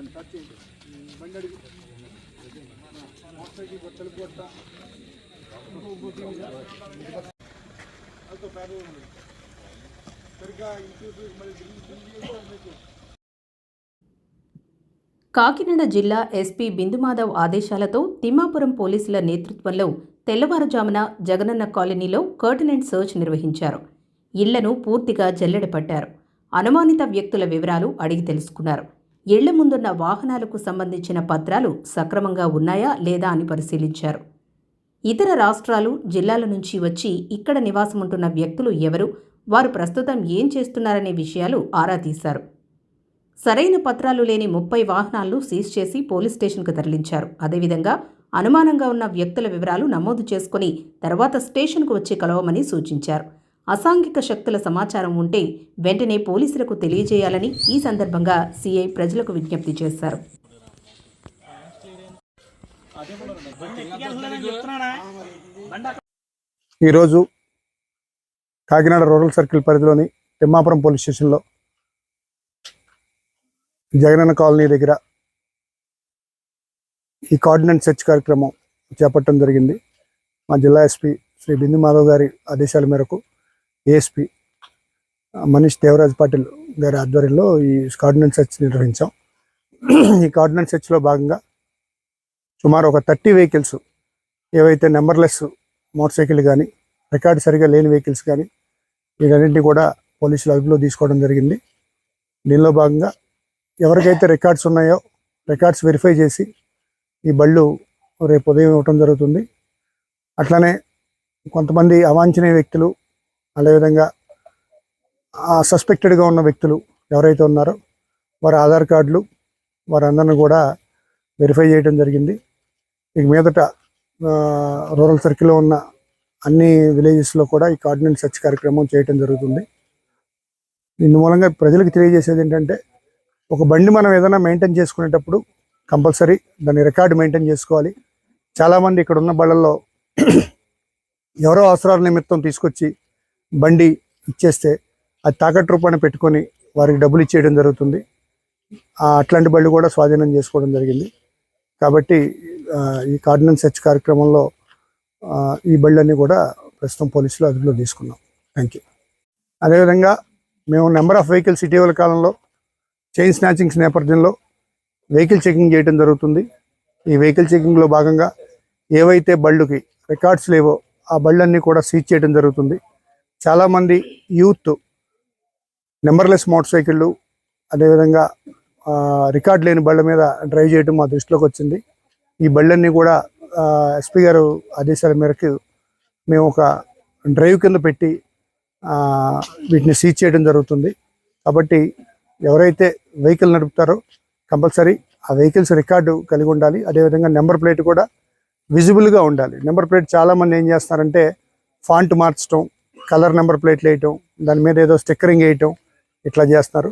బండి అడిగి motor cycle కొట్ట, తెలుపు పేద సరిగ్గా ఇంటి మళ్ళీ కాకినాడ జిల్లా ఎస్పీ బిందుమాధవ్ ఆదేశాలతో తిమ్మాపురం పోలీసుల నేతృత్వంలో తెల్లవారుజామున జగనన్న కాలనీలో కర్టినెంట్ సర్చ్ నిర్వహించారు. ఇళ్ళను పూర్తిగా జల్లెడపట్టారు అనుమానిత వ్యక్తుల వివరాలు అడిగి తెలుసుకున్నారు. ఇళ్ళ ముందున్న వాహనాలకు సంబంధించిన పత్రాలు సక్రమంగా ఉన్నాయా లేదా అని పరిశీలించారు. ఇతర రాష్ట్రాలు జిల్లాల నుంచి వచ్చి ఇక్కడ నివాసముంటున్న వ్యక్తులు ఎవరు వారు ప్రస్తుతం ఏం చేస్తున్నారనే విషయాలు ఆరా తీశారు. సరైన పత్రాలు లేని ముప్పై వాహనాలను సీజ్ చేసి పోలీస్ స్టేషన్కు తరలించారు. అదేవిధంగా అనుమానంగా ఉన్న వ్యక్తుల వివరాలు నమోదు చేసుకుని తర్వాత స్టేషన్కు వచ్చి కలవమని సూచించారు. అసాంఘిక శక్తుల సమాచారం ఉంటే వెంటనే పోలీసులకు తెలియజేయాలని ఈ సందర్భంగా సీఐ ప్రజలకు విజ్ఞప్తి చేశారు. ఈరోజు కాకినాడ రూరల్ సర్కిల్ పరిధిలోని తిమ్మాపురం పోలీస్ స్టేషన్లో జగనన్న కాలనీ దగ్గర ఈ కార్డినెంట్ సెర్చ్ కార్యక్రమం చేపట్టడం జరిగింది. మా జిల్లా ఎస్పీ శ్రీ బిందు మాధవ్ గారి ఆదేశాల మేరకు ఏఎస్పి మనీష్ దేవరాజ్ పాటిల్ గారి ఆధ్వర్యంలో ఈ కార్డినెన్స్ సెర్చ్ నిర్వహించాం. ఈ కార్డినెన్స్ సెర్చ్లో భాగంగా సుమారు ఒక థర్టీ వెహికల్స్ ఏవైతే నెంబర్లెస్ మోటార్ సైకిల్ కానీ రికార్డు సరిగా లేని వెహికల్స్ కానీ వీటన్నింటినీ కూడా పోలీసులు అదుపులో తీసుకోవడం జరిగింది. దీనిలో భాగంగా ఎవరికైతే రికార్డ్స్ ఉన్నాయో రికార్డ్స్ వెరిఫై చేసి ఈ బళ్ళు రేపు ఉదయం ఇవ్వటం జరుగుతుంది. అట్లనే కొంతమంది అవాంఛనీయ వ్యక్తులు అదేవిధంగా సస్పెక్టెడ్గా ఉన్న వ్యక్తులు ఎవరైతే ఉన్నారో వారి ఆధార్ కార్డులు వారందరిని కూడా వెరిఫై చేయడం జరిగింది. ఇక మీదట రూరల్ సర్కిల్లో ఉన్న అన్ని విలేజెస్లో కూడా ఈ కార్డినెంట్ సెర్చ్ కార్యక్రమం చేయటం జరుగుతుంది. దీని మూలంగా ప్రజలకు తెలియజేసేది ఏంటంటే ఒక బండి మనం ఏదైనా మెయింటైన్ చేసుకునేటప్పుడు కంపల్సరీ దాని రికార్డు మెయింటైన్ చేసుకోవాలి. చాలామంది ఇక్కడ ఉన్న బళ్ళల్లో ఎవరో అవసరాల నిమిత్తం తీసుకొచ్చి బండి ఇచ్చేస్తే అది తాకట్టు రూపాన పెట్టుకొని వారికి డబ్బులు ఇచ్చేయడం జరుగుతుంది. ఆ, అట్లాంటి బళ్ళు కూడా స్వాధీనం చేసుకోవడం జరిగింది. కాబట్టి ఈ కార్డినెన్స్ సెర్చ్ కార్యక్రమంలో ఈ బళ్ళన్నీ కూడా ప్రస్తుతం పోలీసులు అదుపులో తీసుకున్నాం. థ్యాంక్ యూ అదేవిధంగా మేము నెంబర్ ఆఫ్ వెహికల్స్ ఇటీవల కాలంలో చైన్ స్నాచింగ్స్ నేపథ్యంలో వెహికల్ చెకింగ్ చేయడం జరుగుతుంది. ఈ వెహికల్ చెకింగ్లో భాగంగా ఏవైతే బళ్ళుకి రికార్డ్స్ లేవో ఆ బళ్ళన్నీ కూడా సీజ్ చేయడం జరుగుతుంది. చాలామంది యూత్ నెంబర్లెస్ మోటార్ సైకిళ్ళు అదేవిధంగా రికార్డ్ లేని బళ్ళ మీద డ్రైవ్ చేయడం మా దృష్టిలోకి వచ్చింది. ఈ బళ్ళన్నీ కూడా ఎస్పీ గారు ఆదేశాల మేరకు మేము ఒక డ్రైవ్ కింద పెట్టి వీటిని సీజ్ చేయడం జరుగుతుంది. కాబట్టి ఎవరైతే వెహికల్ నడుపుతారో కంపల్సరీ ఆ వెహికల్స్ రికార్డు కలిగి ఉండాలి. అదేవిధంగా నెంబర్ ప్లేట్ కూడా విజిబుల్గా ఉండాలి. నెంబర్ ప్లేట్ చాలామంది ఏం చేస్తారంటే ఫాంట్ మార్చడం కలర్ నెంబర్ ప్లేట్లు వేయటం దాని మీద ఏదో స్టిక్కరింగ్ వేయటం ఇట్లా చేస్తున్నారు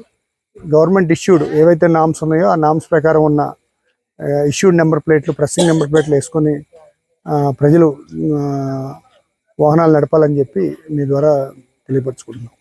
గవర్నమెంట్ ఇష్యూడ్ ఏవైతే నామ్స్ ఉన్నాయో ఆ నామ్స్ ప్రకారం ఉన్న ఇష్యూడ్ నెంబర్ ప్లేట్లు ప్రెస్సింగ్ నెంబర్ ప్లేట్లు వేసుకొని ప్రజలు వాహనాలు నడపాలని చెప్పి మీ ద్వారా తెలియపరచుకుంటున్నాం.